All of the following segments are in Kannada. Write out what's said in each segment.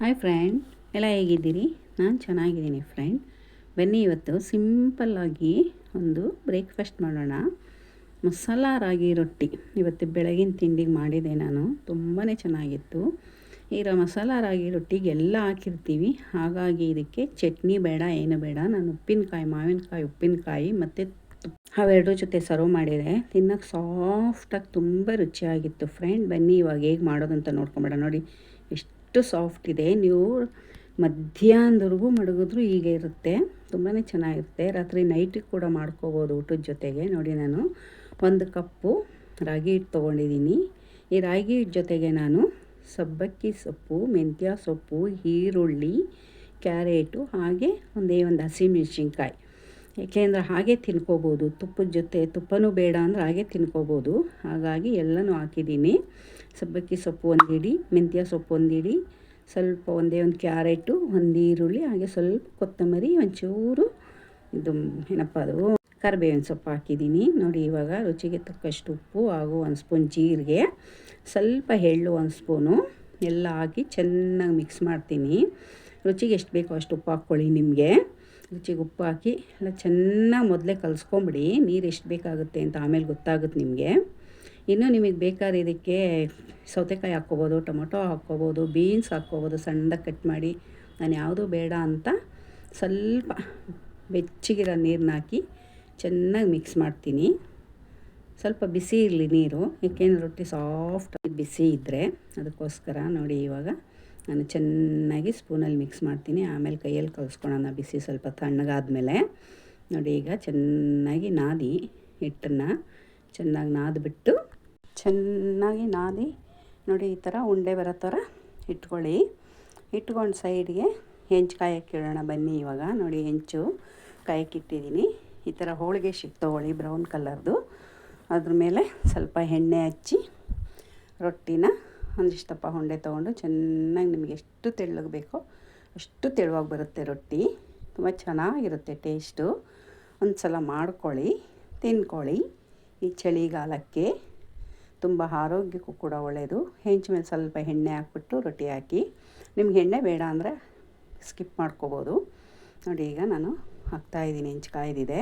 ಹಾಯ್ ಫ್ರೆಂಡ್ ಎಲ್ಲ ಹೇಗಿದ್ದೀರಿ? ನಾನು ಚೆನ್ನಾಗಿದ್ದೀನಿ ಫ್ರೆಂಡ್ ಬನ್ನಿ ಇವತ್ತು ಸಿಂಪಲ್ಲಾಗಿ ಒಂದು ಬ್ರೇಕ್ಫಾಸ್ಟ್ ಮಾಡೋಣ. ಮಸಾಲ ರಾಗಿ ರೊಟ್ಟಿ. ಇವತ್ತು ಬೆಳಗಿನ ತಿಂಡಿಗೆ ಮಾಡಿದೆ ನಾನು. ತುಂಬಾ ಚೆನ್ನಾಗಿತ್ತು. ಈಗ ಮಸಾಲ ರಾಗಿ ರೊಟ್ಟಿಗೆ ಎಲ್ಲ ಹಾಕಿರ್ತೀವಿ. ಹಾಗಾಗಿ ಇದಕ್ಕೆ ಚಟ್ನಿ ಬೇಡ, ಏನು ಬೇಡ. ನಾನು ಉಪ್ಪಿನಕಾಯಿ, ಮಾವಿನಕಾಯಿ, ಉಪ್ಪಿನಕಾಯಿ ಮತ್ತು ಅವೆರಡು ಜೊತೆ ಸರ್ವ್ ಮಾಡಿದೆ. ತಿನ್ನೋಕ್ಕೆ ಸಾಫ್ಟಾಗಿ ತುಂಬ ರುಚಿಯಾಗಿತ್ತು ಫ್ರೆಂಡ್ ಬನ್ನಿ ಇವಾಗ ಹೇಗೆ ಮಾಡೋದಂತ ನೋಡ್ಕೊಂಬೇಡ. ನೋಡಿ ಎಷ್ಟು ಸಾಫ್ಟ್ ಇದೆ. ನೀವು ಮಧ್ಯಾಹ್ನದವರೆಗೂ ಮಡಗಿದ್ರು ಹೀಗೆ ಇರುತ್ತೆ. ತುಂಬಾ ಚೆನ್ನಾಗಿರುತ್ತೆ. ರಾತ್ರಿ ನೈಟಿಗೆ ಕೂಡ ಮಾಡ್ಕೋಬೋದು ಊಟದ ಜೊತೆಗೆ. ನೋಡಿ ನಾನು ಒಂದು ಕಪ್ಪು ರಾಗಿ ಹಿಟ್ಟು ತೊಗೊಂಡಿದ್ದೀನಿ. ಈ ರಾಗಿ ಹಿಟ್ಟು ಜೊತೆಗೆ ನಾನು ಸಬ್ಬಕ್ಕಿ ಸೊಪ್ಪು, ಮೆಂತ್ಯ ಸೊಪ್ಪು, ಈರುಳ್ಳಿ, ಕ್ಯಾರೆಟು ಹಾಗೆ ಒಂದೇ ಒಂದು ಹಸಿಮೆಣ್ಸಿನ್ಕಾಯಿ. ಏಕೆಂದರೆ ಹಾಗೆ ತಿನ್ಕೋಬೋದು. ತುಪ್ಪದ ಜೊತೆ ತುಪ್ಪನೂ ಬೇಡ ಅಂದರೆ ಹಾಗೆ ತಿನ್ಕೋಬೋದು. ಹಾಗಾಗಿ ಎಲ್ಲನೂ ಹಾಕಿದ್ದೀನಿ. ಸಬ್ಬಕ್ಕಿ ಸೊಪ್ಪು ಒಂದು ಹಿಡಿ ಮೆಂತ್ಯ ಸೊಪ್ಪು ಒಂದು ಹಿಡಿ ಸ್ವಲ್ಪ ಒಂದೇ ಒಂದು ಕ್ಯಾರೆಟು, ಒಂದು ಈರುಳ್ಳಿ, ಹಾಗೆ ಸ್ವಲ್ಪ ಕೊತ್ತಂಬರಿ, ಒಂಚೂರು ಇದು ಏನಪ್ಪ ಅದು, ಕರಿಬೇವಿನ ಸೊಪ್ಪು ಹಾಕಿದ್ದೀನಿ. ನೋಡಿ ಇವಾಗ ರುಚಿಗೆ ತಕ್ಕಷ್ಟು ಉಪ್ಪು, ಹಾಗೂ ಒಂದು ಸ್ಪೂನ್ ಜೀರಿಗೆ, ಸ್ವಲ್ಪ ಎಳ್ಳು ಒಂದು ಸ್ಪೂನು, ಎಲ್ಲ ಹಾಕಿ ಚೆನ್ನಾಗಿ ಮಿಕ್ಸ್ ಮಾಡ್ತೀನಿ. ರುಚಿಗೆ ಎಷ್ಟು ಬೇಕೋ ಅಷ್ಟು ಉಪ್ಪು ಹಾಕ್ಕೊಳ್ಳಿ ನಿಮಗೆ. ರುಚಿಗೆ ಉಪ್ಪು ಹಾಕಿ ಎಲ್ಲ ಚೆನ್ನಾಗಿ ಮೊದಲೇ ಕಲಸ್ಕೊಂಬಿಡಿ, ನೀರು ಎಷ್ಟು ಬೇಕಾಗುತ್ತೆ ಅಂತ ಆಮೇಲೆ ಗೊತ್ತಾಗುತ್ತೆ ನಿಮಗೆ. ಇನ್ನು ನಿಮಗೆ ಬೇಕಾದ ಇದಕ್ಕೆ ಸೌತೆಕಾಯಿ ಹಾಕ್ಕೋಬೋದು, ಟೊಮೊಟೊ ಹಾಕ್ಕೋಬೋದು, ಬೀನ್ಸ್ ಹಾಕ್ಕೋಬೋದು ಸಣ್ಣದಾಗಿ ಕಟ್ ಮಾಡಿ. ನಾನು ಯಾವುದೂ ಬೇಡ ಅಂತ ಸ್ವಲ್ಪ ಬೆಚ್ಚಗಿರೋ ನೀರನ್ನ ಹಾಕಿ ಚೆನ್ನಾಗಿ ಮಿಕ್ಸ್ ಮಾಡ್ತೀನಿ. ಸ್ವಲ್ಪ ಬಿಸಿ ಇರಲಿ ನೀರು ಯಾಕೆಂದ್ರೆ ರೊಟ್ಟಿ ಸಾಫ್ಟ್ ಬಿಸಿ ಇದ್ದರೆ ಅದಕ್ಕೋಸ್ಕರ ನೋಡಿ ಇವಾಗ ನಾನು ಚೆನ್ನಾಗಿ ಸ್ಪೂನಲ್ಲಿ ಮಿಕ್ಸ್ ಮಾಡ್ತೀನಿ. ಆಮೇಲೆ ಕೈಯಲ್ಲಿ ಕಲಿಸ್ಕೊಳೋಣ ಬಿಸಿ ಸ್ವಲ್ಪ ತಣ್ಣಗಾದ್ಮೇಲೆ. ನೋಡಿ ಈಗ ಚೆನ್ನಾಗಿ ನಾದಿ ಹಿಟ್ಟನ್ನು ಚೆನ್ನಾಗಿ ನಾದ್ಬಿಟ್ಟು ಚೆನ್ನಾಗಿ ನಾದಿ. ನೋಡಿ, ಈ ಥರ ಉಂಡೆ ಬರೋ ಥರ ಇಟ್ಕೊಳ್ಳಿ. ಇಟ್ಕೊಂಡು ಸೈಡ್ಗೆ ಹೆಂಚು ಕಾಯಕ್ಕೆ ಇಡೋಣ ಬನ್ನಿ ಇವಾಗ. ನೋಡಿ, ಹೆಂಚು ಕಾಯಕ್ಕೆ ಇಟ್ಟಿದ್ದೀನಿ. ಈ ಥರ ಹೋಳಿಗೆ ಶಿಟ್ ತೊಗೊಳ್ಳಿ ಬ್ರೌನ್ ಕಲರ್ದು. ಅದ್ರ ಮೇಲೆ ಸ್ವಲ್ಪ ಎಣ್ಣೆ ಹಚ್ಚಿ ರೊಟ್ಟಿನ ಒಂದಿಷ್ಟಪ್ಪ ಉಂಡೆ ತೊಗೊಂಡು ಚೆನ್ನಾಗಿ ನಿಮಗೆ ಎಷ್ಟು ತೆಳ್ಳಗೆ ಬೇಕೋ ಅಷ್ಟು ತೆಳುವಾಗಿ ಬರುತ್ತೆ ರೊಟ್ಟಿ. ತುಂಬ ಚೆನ್ನಾಗಿರುತ್ತೆ ಟೇಸ್ಟು. ಒಂದು ಸಲ ಮಾಡ್ಕೊಳ್ಳಿ, ತಿನ್ಕೊಳ್ಳಿ ಈ ಚಳಿಗಾಲಕ್ಕೆ. ತುಂಬ ಆರೋಗ್ಯಕ್ಕೂ ಕೂಡ ಒಳ್ಳೆಯದು ಹೆಂಚು ಮೇಲೆ ಸ್ವಲ್ಪ ಎಣ್ಣೆ ಹಾಕ್ಬಿಟ್ಟು ರೊಟ್ಟಿ ಹಾಕಿ. ನಿಮ್ಗೆ ಎಣ್ಣೆ ಬೇಡ ಅಂದರೆ ಸ್ಕಿಪ್ ಮಾಡ್ಕೋಬೋದು. ನೋಡಿ, ಈಗ ನಾನು ಹಾಕ್ತಾಯಿದ್ದೀನಿ ಹೆಂಚು ಕಾಯ್ದಿದೆ.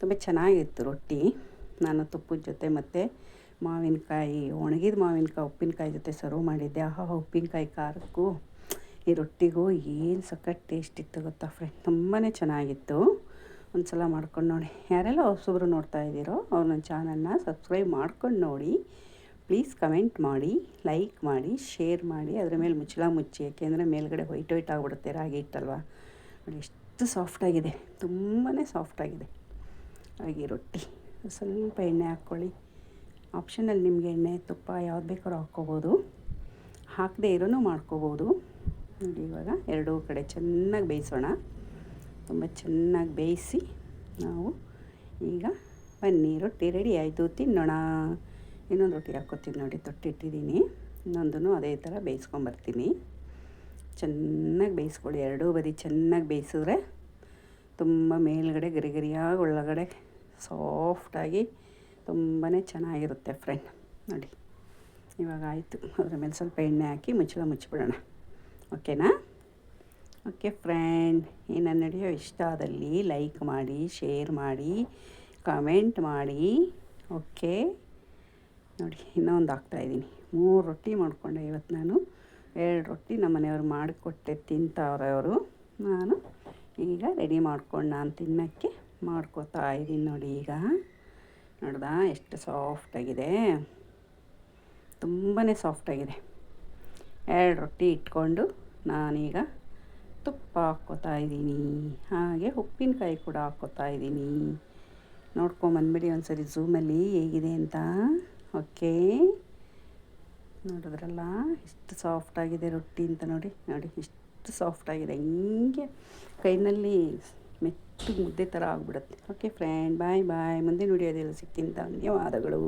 ತುಂಬ ಚೆನ್ನಾಗಿತ್ತು ರೊಟ್ಟಿ. ನಾನು ತುಪ್ಪದ ಜೊತೆ ಮತ್ತು ಮಾವಿನಕಾಯಿ, ಒಣಗಿದ ಮಾವಿನಕಾಯಿ, ಉಪ್ಪಿನಕಾಯಿ ಜೊತೆ ಸರ್ವ್ ಮಾಡಿದ್ದೆ. ಆಹಾ, ಉಪ್ಪಿನಕಾಯಿ ಖಾರಕ್ಕೂ, ಈ ರೊಟ್ಟಿಗೂ ಏನು ಸಖತ್ ಟೇಸ್ಟ್ ಇತ್ತು ಗೊತ್ತಾ ಫ್ರೆಂಡ್ ತುಂಬಾ ಚೆನ್ನಾಗಿತ್ತು. ಒಂದು ಸಲ ಮಾಡ್ಕೊಂಡು ನೋಡಿ. ಯಾರೆಲ್ಲ ಹೊಸಬ್ರು ನೋಡ್ತಾ ಇದ್ದೀರೋ, ಅವ್ರ ನನ್ನ ಚಾನಲ್ನ ಸಬ್ಸ್ಕ್ರೈಬ್ ಮಾಡ್ಕೊಂಡು ನೋಡಿ. ಪ್ಲೀಸ್ ಕಮೆಂಟ್ ಮಾಡಿ, ಲೈಕ್ ಮಾಡಿ, ಶೇರ್ ಮಾಡಿ. ಅದರ ಮೇಲೆ ಮುಚ್ಚಳ ಮುಚ್ಚಿ ಯಾಕೆಂದರೆ ಮೇಲ್ಗಡೆ ವೈಟ್ ವೈಟ್ ಆಗಿಬಿಡುತ್ತೆ, ರಾಗಿ ಇಟ್ಟಲ್ವ ನೋಡಿ, ಎಷ್ಟು ಸಾಫ್ಟಾಗಿದೆ ತುಂಬಾ ಸಾಫ್ಟಾಗಿದೆ ರಾಗಿ ರೊಟ್ಟಿ. ಸ್ವಲ್ಪ ಎಣ್ಣೆ ಹಾಕ್ಕೊಳ್ಳಿ. ಆಪ್ಷನಲ್ಲಿ ನಿಮಗೆ ಎಣ್ಣೆ, ತುಪ್ಪ ಯಾವ್ದು ಬೇಕಾದ್ರೂ ಹಾಕ್ಕೋಬೋದು. ಹಾಕದೇ ಇರೋನು ಮಾಡ್ಕೋಬೋದು. ನೋಡಿ, ಇವಾಗ ಎರಡೂ ಕಡೆ ಚೆನ್ನಾಗಿ ಬೇಯಿಸೋಣ. ತುಂಬ ಚೆನ್ನಾಗಿ ಬೇಯಿಸಿ ನಾವು ಈಗ ಪನ್ನೀರ್ ರೊಟ್ಟಿ ರೆಡಿ ಆಯಿತು. ತಿನ್ನೋಣ. ಇನ್ನೊಂದು ರೊಟ್ಟಿ ಹಾಕ್ಕೋತೀನಿ ನೋಡಿ, ತೊಟ್ಟಿಟ್ಟಿದ್ದೀನಿ. ಇನ್ನೊಂದು ಅದೇ ಥರ ಬೇಯಿಸ್ಕೊಂಬರ್ತೀನಿ ಚೆನ್ನಾಗಿ ಬೇಯಿಸ್ಕೊಳ್ಳಿ ಎರಡೂ ಬದಿ ಚೆನ್ನಾಗಿ ಬೇಯಿಸಿದ್ರೆ ತುಂಬ ಮೇಲುಗಡೆ, ಗರಿ ಗರಿಯಾಗಿ ಒಳಗಡೆ ಸಾಫ್ಟಾಗಿ ತುಂಬಾ ಚೆನ್ನಾಗಿರುತ್ತೆ ಫ್ರೆಂಡ್. ನೋಡಿ, ಇವಾಗ ಆಯಿತು. ಅದರ ಮೇಲೆ ಸ್ವಲ್ಪ ಎಣ್ಣೆ ಹಾಕಿ ಮುಚ್ಚಳ ಮುಚ್ಚಿಬಿಡೋಣ. ಓಕೆನಾ? ಓಕೆ ಫ್ರೆಂಡ್, ಈ ನನ್ನ ನಡೆಯೋ ಇಷ್ಟ ಆದಲ್ಲಿ ಲೈಕ್ ಮಾಡಿ, ಶೇರ್ ಮಾಡಿ, ಕಮೆಂಟ್ ಮಾಡಿ, ಓಕೆ? ನೋಡಿ, ಇನ್ನೊಂದು ಹಾಕ್ತಾಯಿದ್ದೀನಿ ಮೂರು ರೊಟ್ಟಿ ಮಾಡಿಕೊಂಡೆ ಇವತ್ತು ನಾನು. ಎರಡು ರೊಟ್ಟಿ ನಮ್ಮ ಮನೆಯವ್ರು ಮಾಡಿಕೊಟ್ಟೆ, ತಿಂತವ್ರವರು. ನಾನು ಈಗ ರೆಡಿ ಮಾಡ್ಕೊಂಡು ನಾನು ತಿನ್ನೋಕ್ಕೆ ಮಾಡ್ಕೋತಾ ಇದ್ದೀನಿ ನೋಡಿ ಈಗ. ನೋಡ್ದ, ಎಷ್ಟು ಸಾಫ್ಟಾಗಿದೆ ತುಂಬಾ ಸಾಫ್ಟಾಗಿದೆ ಎರಡು ರೊಟ್ಟಿ ಇಟ್ಕೊಂಡು ನಾನೀಗ ತುಪ್ಪ ಹಾಕ್ಕೋತಾ ಇದ್ದೀನಿ ಹಾಗೆ ಉಪ್ಪಿನಕಾಯಿ ಕೂಡ ಹಾಕ್ಕೋತಾ ಇದ್ದೀನಿ ನೋಡ್ಕೊಂಬಂದ್ಬಿಡಿ ಒಂದು ಸರಿ ಝೂಮಲ್ಲಿ ಹೇಗಿದೆ ಅಂತ. ಓಕೆ ನೋಡಿದ್ರಲ್ಲ ಎಷ್ಟು ಸಾಫ್ಟಾಗಿದೆ ರೊಟ್ಟಿ ಅಂತ ನೋಡಿ ನೋಡಿ ಎಷ್ಟು ಸಾಫ್ಟಾಗಿದೆ ಹಿಂಗೆ ಕೈನಲ್ಲಿ ಮೆತ್ತಗೆ ಮುದ್ದೆ ಥರ ಆಗಿಬಿಡುತ್ತೆ. ಓಕೆ ಫ್ರೆಂಡ್ ಬಾಯ್ ಬಾಯ್ ಮುಂದಿನ ವಿಡಿಯೋದಲ್ಲಿ ಸಿಗ್ತೀನಿ. ಧನ್ಯವಾದಗಳು.